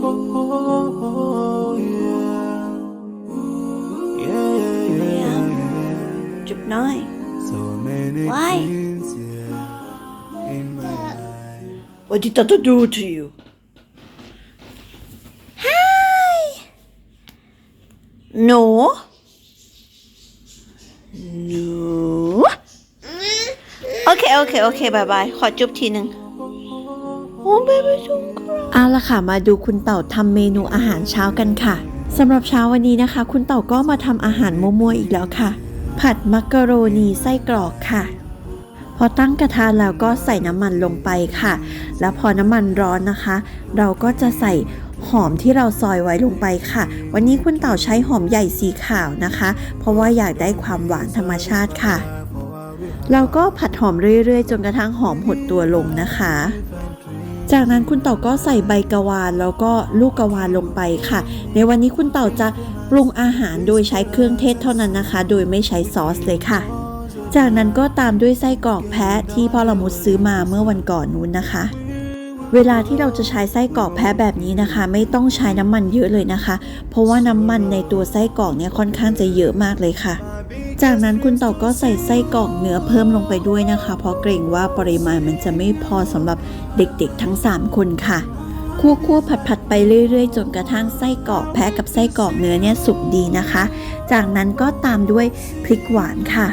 จุบน้อย So many Why? things, yeah, in my life. What did Tata do to you? Hi. No. No. โอเคโอเคโอเคบายบายขอจุ๊บทีหนึ่งโอ้เบบี้จุงกรเอา ละค่ะ มาดูคุณเต่าทำเมนูอาหารเช้ากันค่ะสำหรับเช้าวันนี้นะคะ คุณเต่าก็มาทำอาหารมัวๆอีกแล้วค่ะ ผัดมักกะโรนีไส้กรอกค่ะ พอตั้งกระทะแล้วก็ใส่น้ำมันลงไปค่ะ แล้วพอน้ำมันร้อนนะคะ เราก็จะใส่หอมที่เราซอยไว้ลงไปค่ะ วันนี้คุณเต่าใช้หอมใหญ่สีขาวนะคะ เพราะว่าอยากได้ความหวานธรรมชาติค่ะ เราก็ผัดหอมเรื่อยๆ จนกระทั่งหอมหดตัวลงนะคะ จากนั้นคุณเต่าก็ใส่ใบกะวานแล้วก็ลูกกะวานลงไปค่ะ ในวันนี้คุณเต่าจะปรุงอาหารโดยใช้เครื่องเทศเท่านั้นนะคะ โดยไม่ใช้ซอสเลยค่ะ จากนั้นก็ตามด้วยไส้กรอกแพะที่พ่อละมุดซื้อมาเมื่อวันก่อนนู้นนะคะเวลาที่เราจะใช้ไส้กรอกแพะแบบนี้นะคะ ไม่ต้องใช้น้ำมันเยอะเลยนะคะ เพราะว่าน้ำมันในตัวไส้กรอกเนี่ยค่อนข้างจะเยอะมากเลยค่ะ จากนั้นคุณเต่าก็ใส่ไส้กรอกเนื้อเพิ่มลงไปด้วยนะคะ เพราะเกรงว่าปริมาณมันจะไม่พอสำหรับเด็กๆทั้ง 3 คนค่ะคั่วๆผัดๆไปเรื่อยๆ จนกระทั่งไส้กรอกแพะกับไส้กรอกเนื้อเนี่ยสุกดีนะคะ จากนั้นก็ตามด้วยพริกหวานค่ะ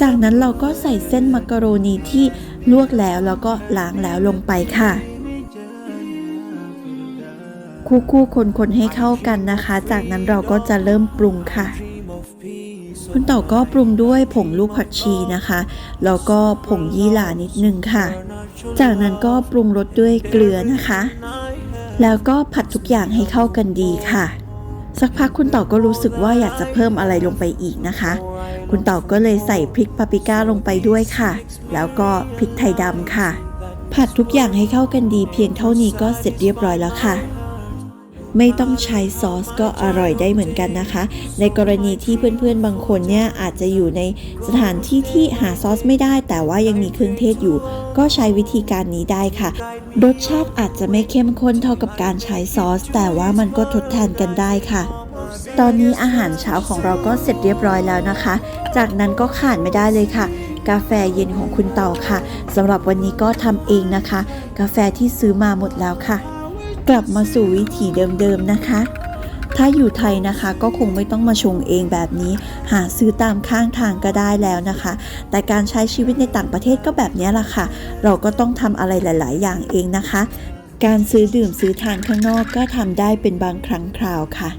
จากนั้นเราก็ใส่เส้นมักกะโรนีที่ลวกแล้วแล้วก็ล้างแล้วลงไปค่ะ คู่คู่คนคนๆให้เข้ากันนะคะ จากนั้นเราก็จะเริ่มปรุงค่ะ คุณเต่าก็ปรุงด้วยผงลูกผักชีนะคะ แล้วก็ผงยี่หร่านิดนึงค่ะ จากนั้นก็ปรุงรสด้วยเกลือนะคะ แล้วก็ผัดทุกอย่างให้เข้ากันดีค่ะ สักพักคุณเต่าก็รู้สึกว่าอยากจะเพิ่มอะไรลงไปอีกนะคะ คุณเต่าก็เลยใส่พริกปาปริก้าลงไปด้วยค่ะ แล้วก็พริกไทยดำค่ะ ผัดทุกอย่างให้เข้ากันดีเพียงเท่านี้ก็เสร็จเรียบร้อยแล้วค่ะ ไม่ต้องใช้ซอสก็อร่อยได้เหมือนกันนะคะ ในกรณีที่เพื่อนๆบางคนเนี่ยอาจจะอยู่ในสถานที่ที่หาซอสไม่ได้ แต่ว่ายังมีเครื่องเทศอยู่ ก็ใช้วิธีการนี้ได้ค่ะ รสชาติอาจจะไม่เข้มข้นเท่ากับการใช้ซอส แต่ว่ามันก็ทดแทนกันได้ค่ะตอนนี้อาหารเช้าของเราก็เสร็จเรียบร้อยแล้วนะคะ จากนั้นก็ขาดไม่ได้เลยค่ะ กาแฟเย็นของคุณเต่าค่ะสำหรับวันนี้ก็ทำเองนะคะ กาแฟที่ซื้อมาหมดแล้วค่ะ กลับมาสู่วิถีเดิมๆนะคะ ถ้าอยู่ไทยนะคะก็คงไม่ต้องมาชงเองแบบนี้ หาซื้อตามข้างทางก็ได้แล้วนะคะ แต่การใช้ชีวิตในต่างประเทศก็แบบนี้แหละค่ะ เราก็ต้องทำอะไรหลาย ๆ อย่างเองนะคะ การซื้อดื่มซื้อทานข้างนอกก็ทำได้เป็นบางครั้งคราวค่ะ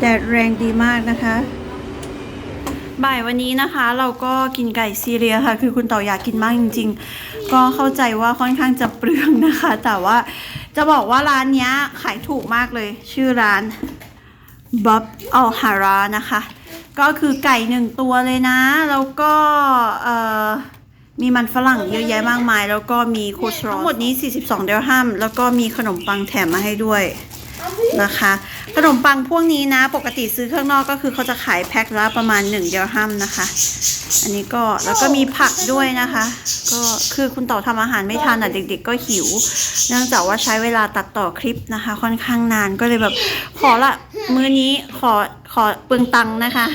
แดดแรงดีมากนะคะ บ่ายวันนี้นะคะ เราก็กินไก่ซีเรียค่ะ คือคุณต่าอยากกินมากจริง ๆ ก็เข้าใจว่าค่อนข้างจะเปลืองนะคะ แต่ว่าจะบอกว่าร้านนี้ขายถูกมากเลย ชื่อร้านบ๊อบอัลฮารานะคะ ก็คือไก่หนึ่งตัวเลยนะ แล้วก็มีมันฝรั่งเยอะแยะมากมาย แล้วก็มีโคชรอทั้งหมดนี้ 42 เดลฮัมแล้วก็มีขนมปังแถมมาให้ด้วยนะคะ ขนมปังพวกนี้นะ ปกติซื้อข้างนอกก็คือเขาจะขายแพ็คละประมาณ1เดลฮัมนะคะ อันนี้ก็แล้วก็มีผักด้วยนะคะ ก็คือคุณต่อทำอาหารไม่ทันอะเด็ก ๆ ก็หิว เนื่องจากว่าใช้เวลาตัดต่อคลิปนะคะ ค่อนข้างนานก็เลยแบบขอละมื้อนี้ขอขอเปลืองตังค์นะคะ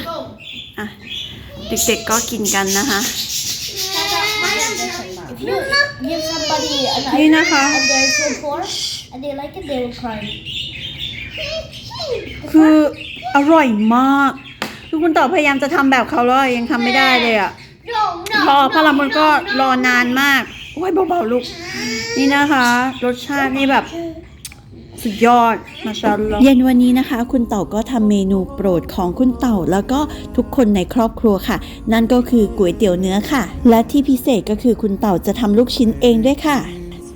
อะเด็กๆก็กินกันนะคะ If you give somebody an นี่ item นะคะ and they're so poor and they like it, they will cry. คืออร่อยมากคือคือคุณต่อพยายามจะทำแบบเขาแล้วยังทำไม่ได้เลยอะ No, no. พอพอ no, ละมุนก็ no, ร no. อนานมากโอ้ยเบาๆลูก นี่นะคะ รสชาตินี่แบบ สุดยอด มาชาอัลลอฮ์ เย็นวันนี้นะคะ คุณเต่าก็ทำเมนูโปรดของคุณเต่าแล้วก็ทุกคนในครอบครัวค่ะ นั่นก็คือก๋วยเตี๋ยวเนื้อค่ะ และที่พิเศษก็คือคุณเต่าจะทำลูกชิ้นเองด้วยค่ะ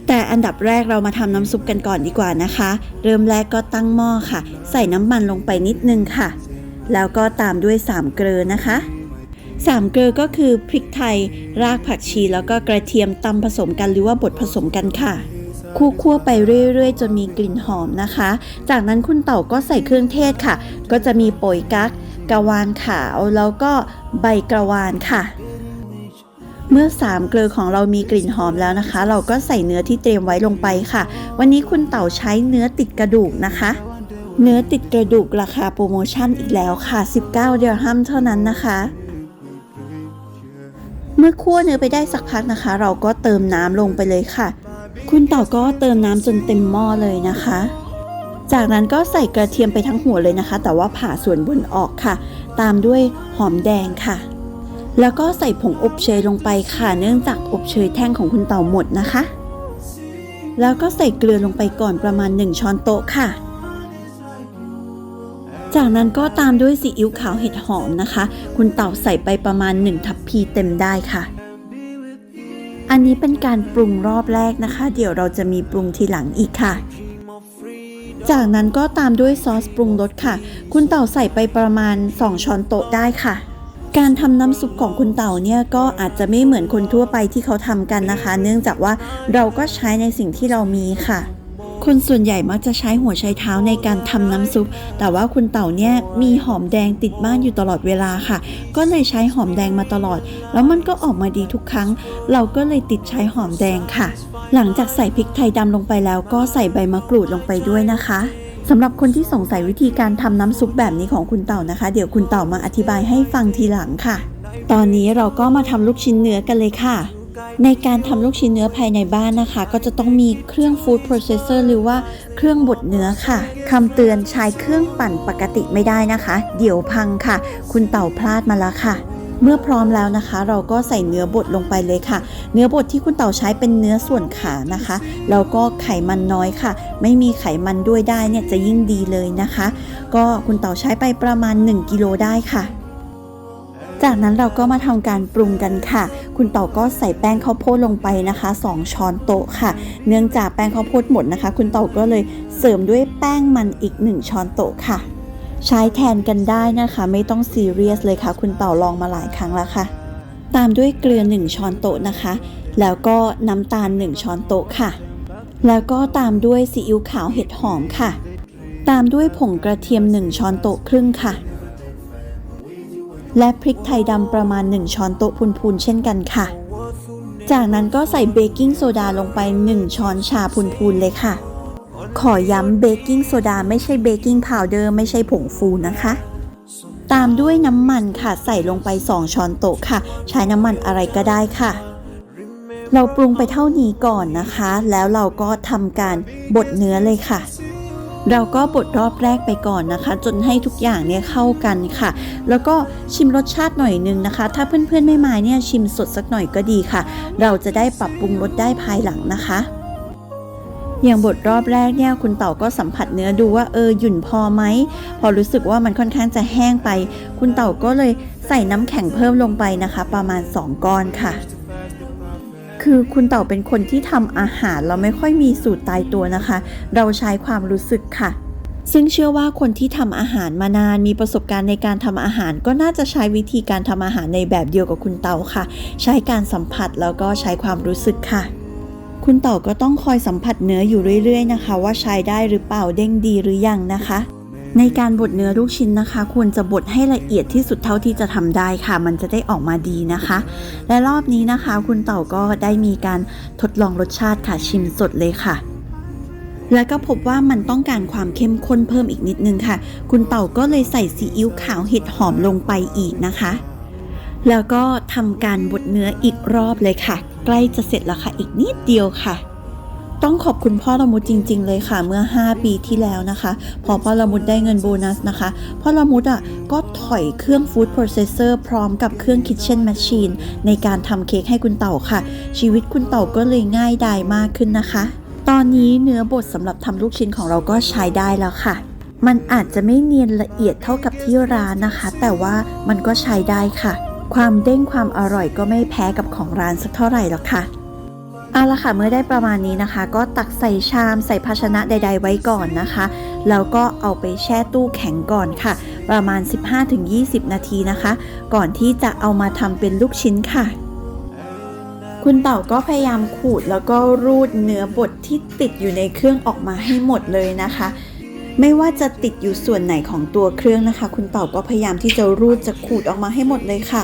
แต่อันดับแรกเรามาทำน้ำซุปกันก่อนดีกว่านะคะ เริ่มแรกก็ตั้งหม้อค่ะ ใส่น้ำมันลงไปนิดนึงค่ะ แล้วก็ตามด้วย 3 เกลือนะคะสามเกลือก็คือพริกไทย รากผักชี แล้วก็กระเทียมตำผสมกันหรือว่าบดผสมกันค่ะคู่คั่วไปเรื่อยๆ จนมีกลิ่นหอมนะคะ จากนั้นคุณเต่าก็ใส่เครื่องเทศค่ะ ก็จะมีโปยกั๊กกระวานขาวแล้วก็ใบกระวานค่ะ เมื่อสามเกลือของเรามีกลิ่นหอมแล้วนะคะ เราก็ใส่เนื้อที่เตรียมไว้ลงไปค่ะ วันนี้คุณเต่าใช้เนื้อติดกระดูกนะคะ เนื้อติดกระดูกราคาโปรโมชั่นอีกแล้วค่ะ 19 เดอร์ฮัมเท่านั้นนะคะ เมื่อคั่วเนื้อไปได้สักพักนะคะ เราก็เติมน้ำลงไปเลยค่ะ คุณเต่าก็เติมน้ำจนเต็มหม้อเลยนะคะจากนั้นก็ใส่กระเทียมไปทั้งหัวเลยนะคะ แต่ว่าผ่าส่วนบนออกค่ะ ตามด้วยหอมแดงค่ะ แล้วก็ใส่ผงอบเชยลงไปค่ะ เนื่องจากอบเชยแท่งของคุณเต่าหมดนะคะ แล้วก็ใส่เกลือลงไปก่อนประมาณ 1 ช้อนโต๊ะค่ะ จากนั้นก็ตามด้วยซีอิ๊วขาวเห็ดหอมนะคะ คุณเต่าใส่ไปประมาณ 1 ทัพพีเต็มได้ค่ะ อันนี้เป็นการปรุงรอบแรกนะคะ เดี๋ยวเราจะมีปรุงทีหลังอีกค่ะจากนั้นก็ตามด้วยซอสปรุงรสค่ะ คุณเต่าใส่ไปประมาณ 2 ช้อนโต๊ะได้ค่ะ การทำน้ำซุปของคุณเต่าเนี่ยก็อาจจะไม่เหมือนคนทั่วไปที่เขาทำกันนะคะ เนื่องจากว่าเราก็ใช้ในสิ่งที่เรามีค่ะ คนส่วนใหญ่มักจะใช้หัวไชเท้าในการทำน้ำซุป แต่ว่าคุณเต่าเนี่ยมีหอมแดงติดบ้านอยู่ตลอดเวลาค่ะ ก็เลยใช้หอมแดงมาตลอด แล้วมันก็ออกมาดีทุกครั้ง เราก็เลยติดใช้หอมแดงค่ะ หลังจากใส่พริกไทยดำลงไปแล้วก็ใส่ใบมะกรูดลงไปด้วยนะคะ สำหรับคนที่สงสัยวิธีการทำน้ำซุปแบบนี้ของคุณเต่านะคะ เดี๋ยวคุณเต่ามาอธิบายให้ฟังทีหลังค่ะ ตอนนี้เราก็มาทำลูกชิ้นเนื้อกันเลยค่ะ ในการทำลูกชิ้นเนื้อภายในบ้านนะคะ ก็จะต้องมีเครื่องฟู้ดโปรเซสเซอร์หรือว่าเครื่องบดเนื้อค่ะคำเตือนใช้เครื่องปั่นปกติไม่ได้นะคะ เดี๋ยวพังค่ะ คุณเต่าพลาดมาแล้วค่ะ เมื่อพร้อมแล้วนะคะ เราก็ใส่เนื้อบดลงไปเลยค่ะ เนื้อบดที่คุณเต่าใช้เป็นเนื้อส่วนขานะคะแล้วก็ไขมันน้อยค่ะ ไม่มีไขมันด้วยได้เนี่ยจะยิ่งดีเลยนะคะ ก็คุณเต่าใช้ไปประมาณ 1กิโลได้ค่ะจากนั้นเราก็มาทำการปรุงกันค่ะ คุณเต่าก็ใส่แป้งข้าวโพดลงไปนะคะ 2 ช้อนโต๊ะค่ะ เนื่องจากแป้งข้าวโพดหมดนะคะ คุณเต่าก็เลยเสริมด้วยแป้งมันอีก 1 ช้อนโต๊ะค่ะ ใช้แทนกันได้นะคะ ไม่ต้องซีเรียสเลยค่ะ คุณเต่าลองมาหลายครั้งแล้วค่ะ ตามด้วยเกลือ 1 ช้อนโต๊ะนะคะ แล้วก็น้ำตาล 1 ช้อนโต๊ะค่ะ แล้วก็ตามด้วยซีอิ๊วขาวเห็ดหอมค่ะ ตามด้วยผงกระเทียม 1 ช้อนโต๊ะครึ่งค่ะ และพริกไทยดำประมาณ 1 ช้อนโต๊ะพูนๆเช่นกันค่ะ จากนั้นก็ใส่เบกกิ้งโซดาลงไป 1 ช้อนชาพูนๆเลยค่ะ ขอย้ำเบกกิ้งโซดาไม่ใช่เบกกิ้งพาวเดอร์ไม่ใช่ผงฟูนะคะ ตามด้วยน้ำมันค่ะใส่ลงไป 2 ช้อนโต๊ะค่ะ ใช้น้ำมันอะไรก็ได้ค่ะ เราปรุงไปเท่านี้ก่อนนะคะ แล้วเราก็ทำการบดเนื้อเลยค่ะเราก็บดรอบแรกไปก่อนนะคะ จนให้ทุกอย่างเนี่ยเข้ากันค่ะ แล้วก็ชิมรสชาติหน่อยนึงนะคะ ถ้าเพื่อนๆไม่มาเนี่ยชิมสดสักหน่อยก็ดีค่ะ เราจะได้ปรับปรุงรสได้ภายหลังนะคะ อย่างบทรอบแรกเนี่ยคุณเต่าก็สัมผัสเนื้อดูว่าเออหยุ่นพอไหม พอรู้สึกว่ามันค่อนข้างจะแห้งไป คุณเต่าก็เลยใส่น้ำแข็งเพิ่มลงไปนะคะ ประมาณ 2 ก้อนค่ะคือคุณเต่าเป็นคนที่ทำอาหารเราไม่ค่อยมีสูตรตายตัวนะคะ เราใช้ความรู้สึกค่ะ ซึ่งเชื่อว่าคนที่ทำอาหารมานานมีประสบการณ์ในการทำอาหาร ก็น่าจะใช้วิธีการทำอาหารในแบบเดียวกับคุณเต่าค่ะ ใช้การสัมผัสแล้วก็ใช้ความรู้สึกค่ะ คุณเต่าก็ต้องคอยสัมผัสเนื้ออยู่เรื่อยๆนะคะ ว่าใช้ได้หรือเปล่าเด้งดีหรือยังนะคะ ในการบดเนื้อลูกชิ้นนะคะ ควรจะบดให้ละเอียดที่สุดเท่าที่จะทำได้ค่ะ มันจะได้ออกมาดีนะคะ และรอบนี้นะคะ คุณเต่าก็ได้มีการทดลองรสชาติค่ะชิมสดเลยค่ะแล้วก็พบว่ามันต้องการความเข้มข้นเพิ่มอีกนิดนึงค่ะ คุณเต่าก็เลยใส่ซีอิ๊วขาวเห็ดหอมลงไปอีกนะคะ แล้วก็ทำการบดเนื้ออีกรอบเลยค่ะ ใกล้จะเสร็จแล้วค่ะ อีกนิดเดียวค่ะ ต้องขอบคุณพ่อละมุดจริง ๆ เลยค่ะ เมื่อ 5 ปีที่แล้วนะคะ พอพ่อละมุดได้เงินโบนัสนะคะ พ่อละมุดอะก็ถอยเครื่องฟู้ดโปรเซสเซอร์พร้อมกับเครื่องคิทเช่นแมชชีนในการทำเค้กให้คุณเต่าค่ะ ชีวิตคุณเต่าก็เลยง่ายดายมากขึ้นนะคะ ตอนนี้เนื้อบดสำหรับทำลูกชิ้นของเราก็ใช้ได้แล้วค่ะมันอาจจะไม่เนียนละเอียดเท่ากับที่ร้านนะคะ แต่ว่ามันก็ใช้ได้ค่ะ ความเด้งความอร่อยก็ไม่แพ้กับของร้านสักเท่าไหร่หรอกค่ะเอาละค่ะเมื่อได้ประมาณนี้นะคะ ก็ตักใส่ชามใส่ภาชนะใด ๆ ไว้ก่อนนะคะ แล้วก็เอาไปแช่ตู้แข็งก่อนค่ะ ประมาณ 15-20 นาทีนะคะ ก่อนที่จะเอามาทำเป็นลูกชิ้นค่ะ คุณเต่าก็พยายามขูดแล้วก็รูดเนื้อบดที่ติดอยู่ในเครื่องออกมาให้หมดเลยนะคะ ไม่ว่าจะติดอยู่ส่วนไหนของตัวเครื่องนะคะ คุณเต่าก็พยายามที่จะรูดจะขูดออกมาให้หมดเลยค่ะ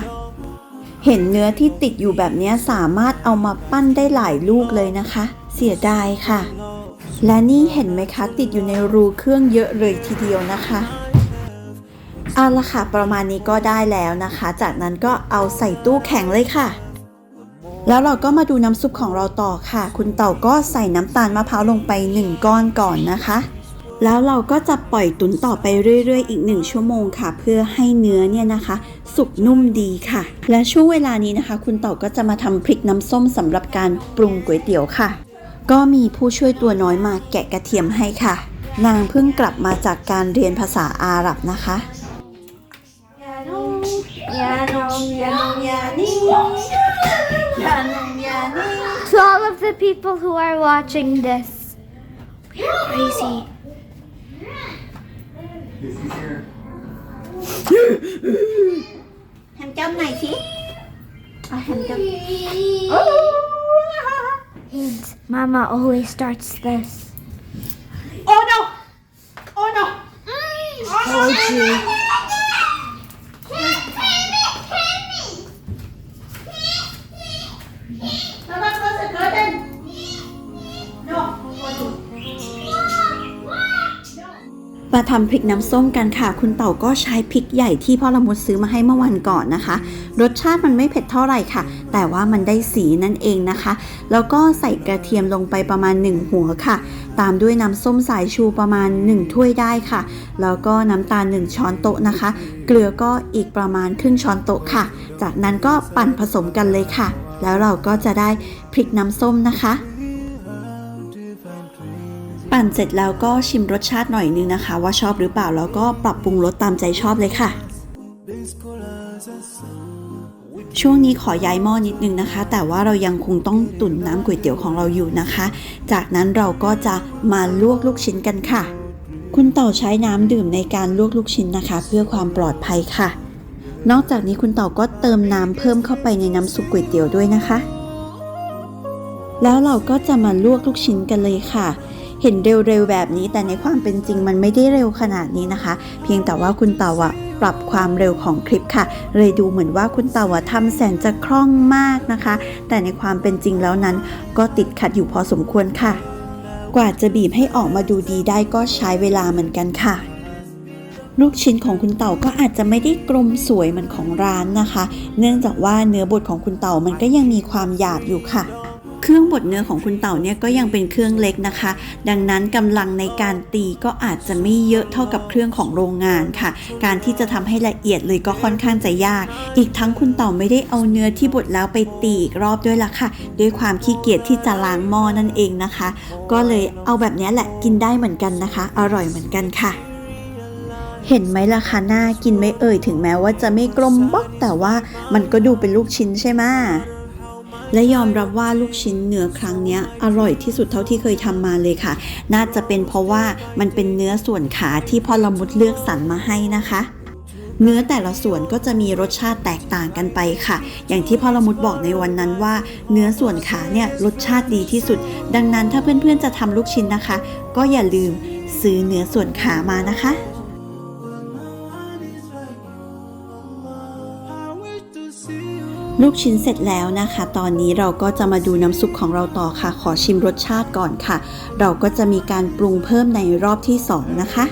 เห็นเนื้อที่ติดอยู่แบบนี้สามารถเอามาปั้นได้หลายลูกเลยนะคะ เสียดายค่ะ และนี่เห็นไหมคะ ติดอยู่ในรูเครื่องเยอะเลยทีเดียวนะคะเอาละค่ะ ประมาณนี้ก็ได้แล้วนะคะ จากนั้นก็เอาใส่ตู้แข็งเลยค่ะ แล้วเราก็มาดูน้ำซุปของเราต่อค่ะ คุณเต่าก็ใส่น้ำตาลมะพร้าวลงไป 1 ก้อนก่อนนะคะ แล้วเราก็จะปล่อยตุ๋นต่อไปเรื่อยๆ อีก 1 ชั่วโมงค่ะ เพื่อให้เนื้อเนี่ยนะคะ สุกนุ่มดีค่ะ และช่วงเวลานี้นะคะ คุณเต่าก็จะมาทำพริกน้ำส้มสำหรับการปรุงก๋วยเตี๋ยวค่ะ ก็มีผู้ช่วยตัวน้อยมาแกะกระเทียมให้ค่ะ นางเพิ่งกลับมาจากการเรียนภาษาอาหรับนะคะ To all of the people who are watching this, Is he này chứ Oh, thằng oh. Mama always starts this Oh no Oh no Oh no, oh, no. ทำพริกน้ำส้มกันค่ะ คุณเต่าก็ใช้พริกใหญ่ที่พ่อละมุดซื้อมาให้เมื่อวันก่อนนะคะ รสชาติมันไม่เผ็ดเท่าไหร่ค่ะ แต่ว่ามันได้สีนั่นเองนะคะ แล้วก็ใส่กระเทียมลงไปประมาณ 1 หัวค่ะ ตามด้วยน้ำส้มสายชูประมาณ 1 ถ้วยได้ค่ะ แล้วก็น้ำตาล 1 ช้อนโต๊ะนะคะ เกลือก็อีกประมาณครึ่งช้อนโต๊ะค่ะ จากนั้นก็ปั่นผสมกันเลยค่ะ แล้วเราก็จะได้พริกน้ำส้มนะคะ ปั่นเสร็จแล้วก็ชิมรสชาติหน่อยนึงนะคะ ว่าชอบหรือเปล่าแล้วก็ปรับปรุงรสตามใจชอบเลยค่ะ ช่วงนี้ขอย้ายหม้อนิดนึงนะคะ แต่ว่าเรายังคงต้องตุ๋นน้ำก๋วยเตี๋ยวของเราอยู่นะคะ จากนั้นเราก็จะมาลวกลูกชิ้นกันค่ะ คุณเต่าใช้น้ำดื่มในการลวกลูกชิ้นนะคะ เพื่อความปลอดภัยค่ะ นอกจากนี้คุณเต่าก็เติมน้ำเพิ่มเข้าไปในน้ำซุปก๋วยเตี๋ยวด้วยนะคะ แล้วเราก็จะมาลวกลูกชิ้นกันเลยค่ะ เห็นเร็วๆแบบนี้ แต่ในความเป็นจริงมันไม่ได้เร็วขนาดนี้นะคะ เพียงแต่ว่าคุณเต่าอะปรับความเร็วของคลิปค่ะ เลยดูเหมือนว่าคุณเต่าอะทำแสนจะคล่องมากนะคะ แต่ในความเป็นจริงแล้วนั้น ก็ติดขัดอยู่พอสมควรค่ะ กว่าจะบีบให้ออกมาดูดีได้ก็ใช้เวลาเหมือนกันค่ะ ลูกชิ้นของคุณเต่าก็อาจจะไม่ได้กลมสวยเหมือนของร้านนะคะ เนื่องจากว่าเนื้อบดของคุณเต่ามันก็ยังมีความหยาบอยู่ค่ะ รื่องบดเนื้อของคุณเต่าเนี่ยก็ยังเป็นเครื่องเล็กนะคะ ดังนั้นกำลังในการตีก็อาจจะไม่เยอะเท่ากับเครื่องของโรงงานค่ะ การที่จะทำให้ละเอียดเลยก็ค่อนข้างจะยาก อีกทั้งคุณเต่าไม่ได้เอาเนื้อที่บดแล้วไปตีอีกรอบด้วยละค่ะ ด้วยความขี้เกียจที่จะล้างหม้อนั่นเองนะคะ ก็เลยเอาแบบนี้แหละกินได้เหมือนกันนะคะ อร่อยเหมือนกันค่ะเห็นไหมล่ะคะน่ากินไม่เอ่ยถึงแม้ว่าจะไม่กลมบล็อกแต่ว่ามันก็ดูเป็นลูกชิ้นใช่ไหม และยอมรับว่าลูกชิ้นเนื้อครั้งนี้อร่อยที่สุดเท่าที่เคยทำมาเลยค่ะ น่าจะเป็นเพราะว่ามันเป็นเนื้อส่วนขาที่พ่อละมุดเลือกสรรมาให้นะคะเนื้อแต่ละส่วนก็จะมีรสชาติแตกต่างกันไปค่ะ อย่างที่พ่อละมุดบอกในวันนั้นว่า เนื้อส่วนขาเนี่ยรสชาติดีที่สุด ดังนั้นถ้าเพื่อนๆจะทำลูกชิ้นนะคะ ก็อย่าลืมซื้อเนื้อส่วนขามานะคะ ลูกชิ้นเสร็จแล้วนะคะ ตอนนี้เราก็จะมาดูน้ำซุปของเราต่อค่ะ ขอชิมรสชาติก่อนค่ะ เราก็จะมีการปรุงเพิ่มในรอบที่ 2 นะคะ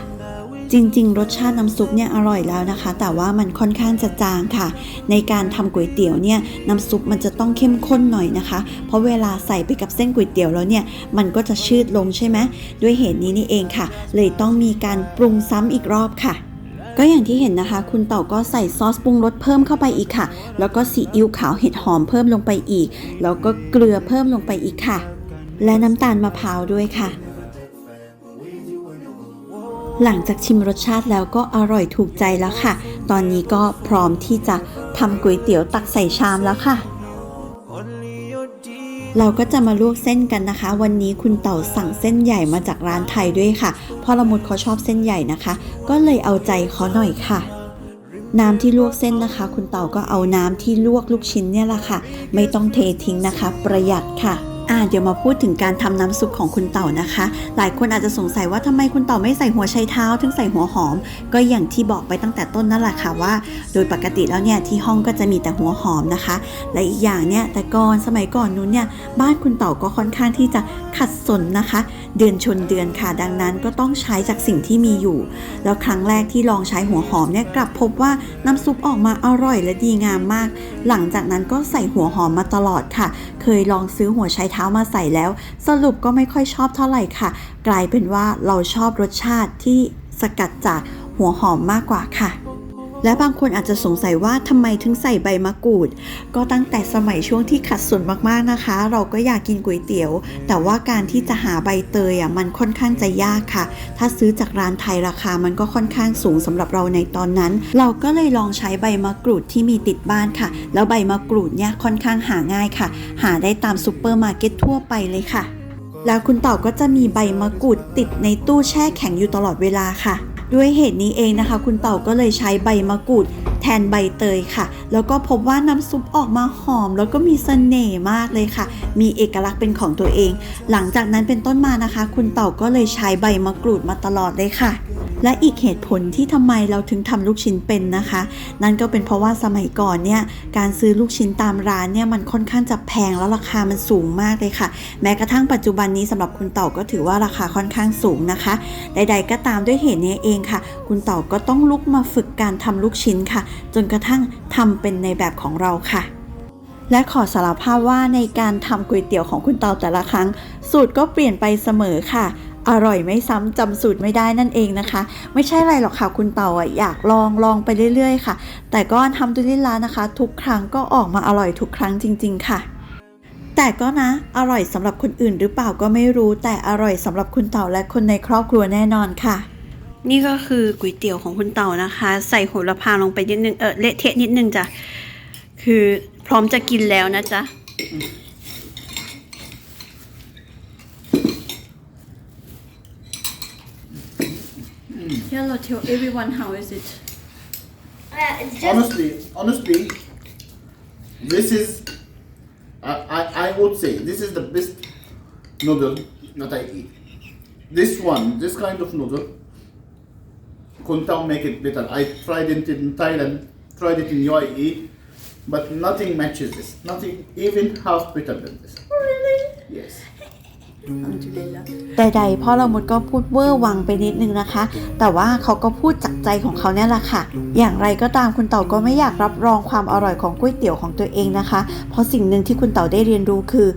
จริงๆ รสชาติน้ำซุปเนี่ยอร่อยแล้วนะคะ แต่ว่ามันค่อนข้างจะจางค่ะ ในการทำก๋วยเตี๋ยวเนี่ยน้ำซุปมันจะต้องเข้มข้นหน่อยนะคะ เพราะเวลาใส่ไปกับเส้นก๋วยเตี๋ยวแล้วเนี่ยมันก็จะชืดลงใช่ไหมด้วยเหตุนี้นี่เองค่ะ เลยต้องมีการปรุงซ้ำอีกรอบค่ะ ก็อย่างที่เห็นนะคะ คุณเต่าก็ใส่ซอสปรุงรสเพิ่มเข้าไปอีกค่ะ แล้วก็ซีอิ๊วขาวเห็ดหอมเพิ่มลงไปอีก แล้วก็เกลือเพิ่มลงไปอีกค่ะ และน้ำตาลมะพร้าวด้วยค่ะ หลังจากชิมรสชาติแล้วก็อร่อยถูกใจแล้วค่ะ ตอนนี้ก็พร้อมที่จะทำก๋วยเตี๋ยวตักใส่ชามแล้วค่ะ เราก็จะมาลวกเส้นกันนะคะ วันนี้คุณเต่าสั่งเส้นใหญ่มาจากร้านไทยด้วยค่ะพ่อละมุดเขาชอบเส้นใหญ่นะคะ ก็เลยเอาใจเขาหน่อยค่ะ น้ำที่ลวกเส้นนะคะ คุณเต่าก็เอาน้ำที่ลวกลูกชิ้นเนี่ยแหละค่ะ ไม่ต้องเททิ้งนะคะ ประหยัดค่ะ อ่าเดี๋ยวมาพูดถึงการทำน้ำซุปของคุณเต่านะคะ หลายคนอาจจะสงสัยว่าทำไมคุณเต่าไม่ใส่หัวไชเท้า ถึงใส่หัวหอม ก็อย่างที่บอกไปตั้งแต่ต้นนั่นแหละค่ะว่า โดยปกติแล้วเนี่ยที่ห้องก็จะมีแต่หัวหอมนะคะ และอีกอย่างเนี่ยแต่ก่อนสมัยก่อนนู้นเนี่ยบ้านคุณเต่าก็ค่อนข้างที่จะขัดสนนะคะ เดือนชนเดือนค่ะ ดังนั้นก็ต้องใช้จากสิ่งที่มีอยู่ แล้วครั้งแรกที่ลองใช้หัวหอมเนี่ยกลับพบว่าน้ำซุปออกมาอร่อยและดีงามมาก หลังจากนั้นก็ใส่หัวหอมมาตลอดค่ะ เคยลองซื้อหัวไชเท้ามาใส่แล้ว สรุปก็ไม่ค่อยชอบเท่าไหร่ค่ะ กลายเป็นว่าเราชอบรสชาติที่สกัดจากหัวหอมมากกว่าค่ะ และบางคนอาจจะสงสัยว่าทำไมถึงใส่ใบมะกรูด ก็ตั้งแต่สมัยช่วงที่ขัดสนมากๆนะคะ เราก็อยากกินก๋วยเตี๋ยว แต่ว่าการที่จะหาใบเตยอะมันค่อนข้างจะยากค่ะ ถ้าซื้อจากร้านไทยราคามันก็ค่อนข้างสูงสำหรับเราในตอนนั้น เราก็เลยลองใช้ใบมะกรูดที่มีติดบ้านค่ะ แล้วใบมะกรูดเนี่ยค่อนข้างหาง่ายค่ะ หาได้ตามซูเปอร์มาร์เก็ตทั่วไปเลยค่ะ แล้วคุณเต่าก็จะมีใบมะกรูดติดในตู้แช่แข็งอยู่ตลอดเวลาค่ะ ด้วยเหตุนี้เองนะคะ คุณเต่าก็เลยใช้ใบมะกรูดแทนใบเตยค่ะ แล้วก็พบว่าน้ำซุปออกมาหอม แล้วก็มีเสน่ห์มากเลยค่ะ มีเอกลักษณ์เป็นของตัวเอง หลังจากนั้นเป็นต้นมานะคะ คุณเต่าก็เลยใช้ใบมะกรูดมาตลอดเลยค่ะ และอีกเหตุผลที่ทำไมเราถึงทำลูกชิ้นเป็นนะคะ นั่นก็เป็นเพราะว่าสมัยก่อนเนี่ยการซื้อลูกชิ้นตามร้านเนี่ยมันค่อนข้างจะแพงแล้วราคามันสูงมากเลยค่ะ แม้กระทั่งปัจจุบันนี้สำหรับคุณเต่าก็ถือว่าราคาค่อนข้างสูงนะคะ ใด ๆ ก็ตามด้วยเหตุนี้เองค่ะ คุณเต่าก็ต้องลุกมาฝึกการทำลูกชิ้นค่ะ จนกระทั่งทำเป็นในแบบของเราค่ะและขอสารภาพว่าในการทำก๋วยเตี๋ยวของคุณเต่าแต่ละครั้ง สูตรก็เปลี่ยนไปเสมอค่ะ อร่อยไม่ซ้ำจำสูตรไม่ได้นั่นเองนะคะ ไม่ใช่อะไรหรอกค่ะคุณเต่าอะอยากลองลองไปเรื่อยๆค่ะ แต่ก็ทำด้วยลิลานะคะ ทุกครั้งก็ออกมาอร่อยทุกครั้งจริง ๆ ค่ะแต่ก็นะ อร่อยสำหรับคนอื่นหรือเปล่าก็ไม่รู้ แต่อร่อยสำหรับคุณเต่าและคนในครอบครัวแน่นอนค่ะ นี่ก็คือก๋วยเตี๋ยวของคุณเต่านะคะ ใส่โหระพาลงไปนิดนึงเออเละเทะนิดนึงจ้ะคือพร้อมจะกินแล้วนะจ๊ะ Hello tell everyone how is it Uh, it's just honestly, honestly, this is, I, I, I would say, this is the best noodle that I eat. This one, this kind of noodle, Kuntao make it better. I tried it in Thailand, tried it in UAE, but nothing matches this. Nothing even half better than this. Really? Yes. ใดๆพ่อละมุดก็พูดเวอร์วังไปนิดนึงนะคะ แต่ว่าเขาก็พูดจากใจของเขาเนี่ยแหละค่ะ อย่างไรก็ตามคุณเต่าก็ไม่อยากรับรองความอร่อยของก๋วยเตี๋ยวของตัวเองนะคะ เพราะสิ่งหนึ่งที่คุณเต่าได้เรียนรู้คือ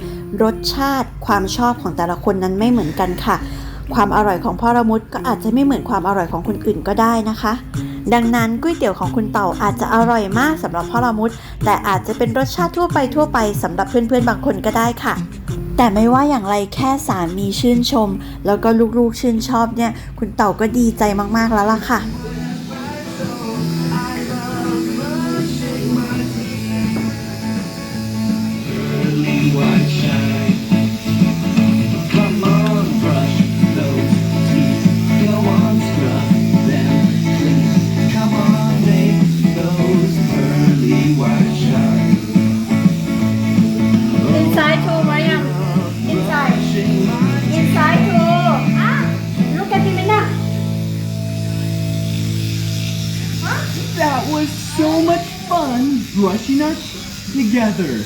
รสชาติความชอบของแต่ละคนนั้นไม่เหมือนกันค่ะ ความอร่อยของพ่อละมุดก็อาจจะไม่เหมือนความอร่อยของคนอื่นก็ได้นะคะ ดังนั้นก๋วยเตี๋ยวของคุณเต่าอาจจะอร่อยมากสำหรับพ่อละมุดแต่อาจจะเป็นรสชาติทั่วไปทั่วไปสำหรับเพื่อนๆบางคนก็ได้ค่ะ แต่ไม่ว่าอย่างไรแค่สามีชื่นชม แล้วก็ลูกๆชื่นชอบเนี่ย คุณเต่าก็ดีใจมากๆแล้วล่ะค่ะ together.